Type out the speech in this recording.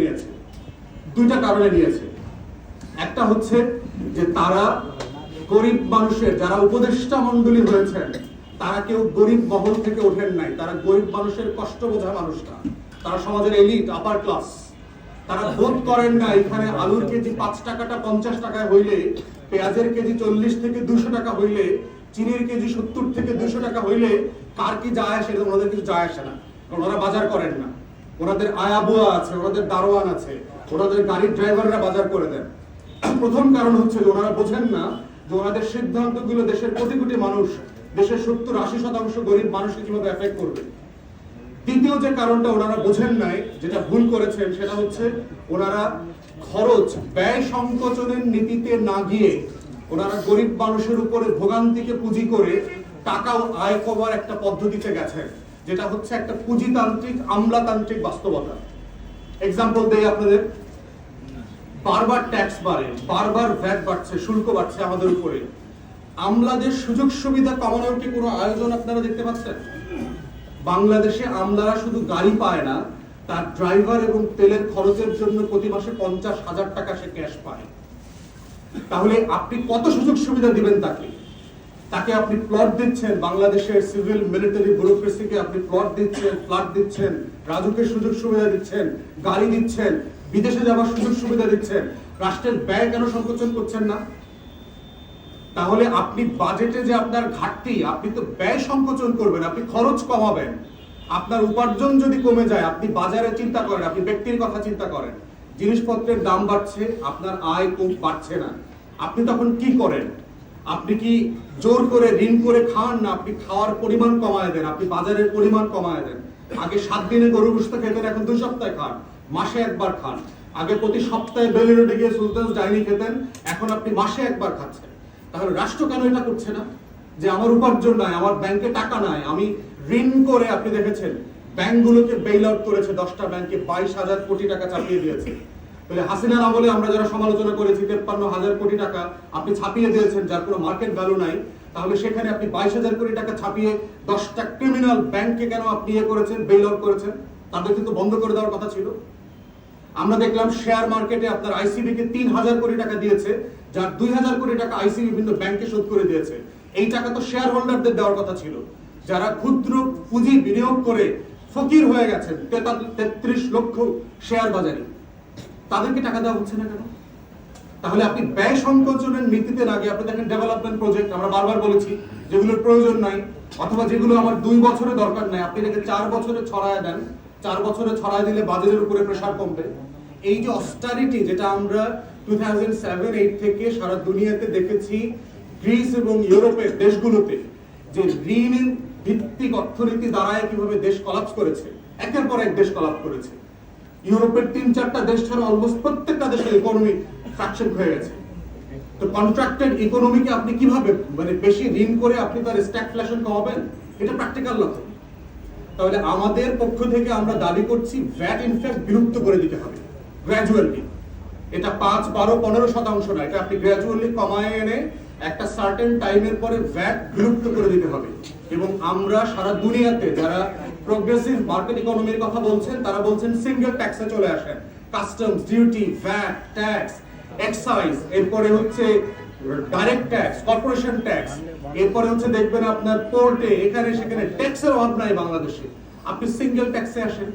নিয়েছে দুইটা কারণে নিয়েছে। একটা হচ্ছে যে তারা গরিব মানুষের, যারা উপদেষ্টা মন্ডলী হয়েছেন, তারা কেউ গরিব মহল থেকে ওঠেন নাই। তারা গরিব মানুষের কষ্ট বোঝা তারা সমাজের এলিট আপার ক্লাস তারা বোধ করেন না, এখানে আলুর কেজি পাঁচ টাকাটা পঞ্চাশ টাকায় হইলে, পেঁয়াজের কেজি চল্লিশ থেকে দুশো টাকা হইলে, চিনির কেজি সত্তর থেকে দুশো টাকা হইলে, কার কি যায় আসে ওনাদের কিছু যায় আসে না। কারণ ওরা বাজার করেন না। ওনাদের আয়াবুয়া আছে, ওনাদের দারোয়ান আছে, ওনাদের গাড়ির ড্রাইভাররা বাজার করে দেন। প্রথম কারণ হচ্ছে যে ওনারা বোঝেন না যে ওনাদের সিদ্ধান্তগুলো দেশের কোটি কোটি মানুষ, দেশের সত্তর আশি শতাংশ গরিব মানুষকে কীভাবে এফেক্ট করবে? দ্বিতীয় যে কারণটা ওনারা বোঝেন নাই, যেটা ভুল করেছেন, সেটা হচ্ছে ওনারা খরচ, ব্যয় সংকোচনের নীতিতে না গিয়ে ওনারা গরিব মানুষের উপরে ভোগান্তিকে পুঁজি করে টাকা আয় কমার একটা পদ্ধতিতে গেছেন। যেটা হচ্ছে একটা পুঁজিতান্ত্রিক, আমলাতান্ত্রিক বাস্তবতা। এক্সাম্পল দেই আপনাদের। বারবার ট্যাক্স বাড়ে, বারবার ভ্যাট বাড়ছে, শুল্ক বাড়ছে আমাদের উপরে। আমলাদের সুযোগ সুবিধা কমানোর কি কোনো আয়োজন আপনারা দেখতে পাচ্ছেন? বাংলাদেশে আমলারা শুধু গাড়ি পায় না, তার ড্রাইভার এবং তেলের খরচের জন্য প্রতি মাসে পঞ্চাশ হাজার টাকা সে ক্যাশ পায়। তাহলে আপনি কত সুযোগ সুবিধা দিবেন তাকে? তাকে আপনি প্লট দিচ্ছেন, বাংলাদেশের সিভিল মিলিটারি ব্যুরোক্রেসিকে আপনি প্লট দিচ্ছেন ফ্ল্যাট দিচ্ছেন রাজুকের সুযোগ সুবিধা দিচ্ছেন, গাড়ি দিচ্ছেন, বিদেশে যাওয়ার সুযোগ সুবিধা দিচ্ছেন, রাষ্ট্রের ব্যয় কেন সংকোচন করছেন না? তাহলে আপনি বাজেটে যে আপনার ঘাটতি, আপনি তো ব্যয় সংকোচন করবেন, আপনি খরচ কমাবেন। আপনার উপার্জন যদি কমে যায়, আপনি বাজারে চিন্তা করেন, আপনি ব্যক্তির কথা চিন্তা করেন। জিনিসপত্রের দাম বাড়ছে, আপনার আয় কম বাড়ছে না। আপনি তখন কি করেন? আপনি কি জোর করে ঋণ করে খান না? আপনি খাওয়ার পরিমাণ কমায় দেন, আপনি বাজারের পরিমাণ কমায় দেন। আগে সাত দিনে গরু গোস্ত খেতেন এখন দুই সপ্তাহে খান, মাসে একবার খান। আগে প্রতি সপ্তাহে বেলুনে গিয়ে সুলতান ডাইনি খেতেন, এখন আপনি মাসে একবার খাচ্ছেন। তাহলে রাষ্ট্র কেন এটা করছে না? যে আমার উপার্জন নাই, আমার ব্যাংকে টাকা নাই, আমি ঋণ করে, আপনি দেখেছেন, ব্যাংকগুলোকে বেইল আউট করেছে, দশটা ব্যাংকে বাইশ হাজার কোটি টাকা চাপিয়ে দিয়েছে। তাহলে হাসিনার আমলে আমরা যারা সমালোচনা করেছি, তেপ্পান্ন হাজার কোটি টাকা আপনি ছাপিয়ে দিয়েছেন, যার কোনো মার্কেট ভ্যালু নাই, তাহলে সেখানে আপনি বাইশ হাজার কোটি টাকা ছাপিয়ে দশটা ক্রিমিনাল ব্যাংকে কেন আপনি ইয়ে করেছেন বেইল আউট করেছেন? তাদের কিন্তু বন্ধ করে দেওয়ার কথা ছিল। আমরা দেখলাম শেয়ার মার্কেটে আপনার আইসিবি কে তিন হাজার কোটি টাকা দিয়েছে, যার দুই হাজার কোটি টাকা আইসিবি বিভিন্ন ব্যাংকে শোধ করে দিয়েছে। এই টাকা তো শেয়ার হোল্ডারদের দেওয়ার কথা ছিল। যারা ক্ষুদ্র পুঁজি বিনিয়োগ করে ফকির হয়ে গেছেন তেত্রিশ লক্ষ শেয়ার বাজারে। তাদেরকে টাকা দেওয়া হচ্ছে না কেন? তাহলে আপনি ব্যয় সংকোচনের নীতিতে গিয়ে আপনি দেখেন ডেভেলপমেন্ট প্রজেক্ট আমরা বারবার বলেছি যেগুলোর প্রয়োজন নাই, অথবা যেগুলো আমার দুই বছরে দরকার নাই। আপনি এটাকে চার বছরে ছড়ায় দেন, চার বছরে ছড়ায় দিলে বাজেটের উপরে প্রেসার কমবে। এই যে অস্টারিটি যেটা আমরা টু থাউজেন্ড সেভেন এইট থেকে সারা দুনিয়াতে দেখেছি গ্রিস এবং ইউরোপের দেশগুলোতে, যে ঋণ ভিত্তিক অর্থনীতি দ্বারায় কীভাবে দেশ কলাপস করেছে, একের পর এক দেশ কলাপ করেছে। ইউরোপের তিন চারটা দেশ ছাড়া অলমোস্ট প্রত্যেকটা দেশের ইকোনমি ফ্র্যাকচার হয়ে গেছে। তো কন্ট্রাক্টেড ইকোনমিকে আপনি কীভাবে মানে বেশি ঋণ করে আপনি তার স্ট্যাগফ্লেশন কমাবেন? এটা প্র্যাকটিক্যাল না তাহলে আমাদের পক্ষ থেকে আমরা দাবি করছি ভ্যাট ইনফ্যাক্ট বিলুপ্ত করে দিতে হবে গ্র্যাজুয়ালি এটা পাঁচ, বারো, পনেরো শতাংশ না, এটা আপনি গ্র্যাজুয়ালি কমায় এনে একটা সার্টেন টাইমের পরে ভ্যাট বিলুপ্ত করে দিতে হবে। এবং আমরা সারা দুনিয়াতে যারা প্রোগ্রেসিভ মার্কেট ইকোনমির কথা বলছেন, তারা বলছেন সিঙ্গেল ট্যাক্সে চলে আসেন। Customs duty VAT tax excise এরপরে হচ্ছে ডাইরেক্ট ট্যাক্স কর্পোরেশন ট্যাক্স এরপরে হচ্ছে দেখবেন আপনার পোর্টে এখানে, সেখানে ট্যাক্সের অভাব নাই বাংলাদেশে। আপনি সিঙ্গেল ট্যাক্সে আসেন।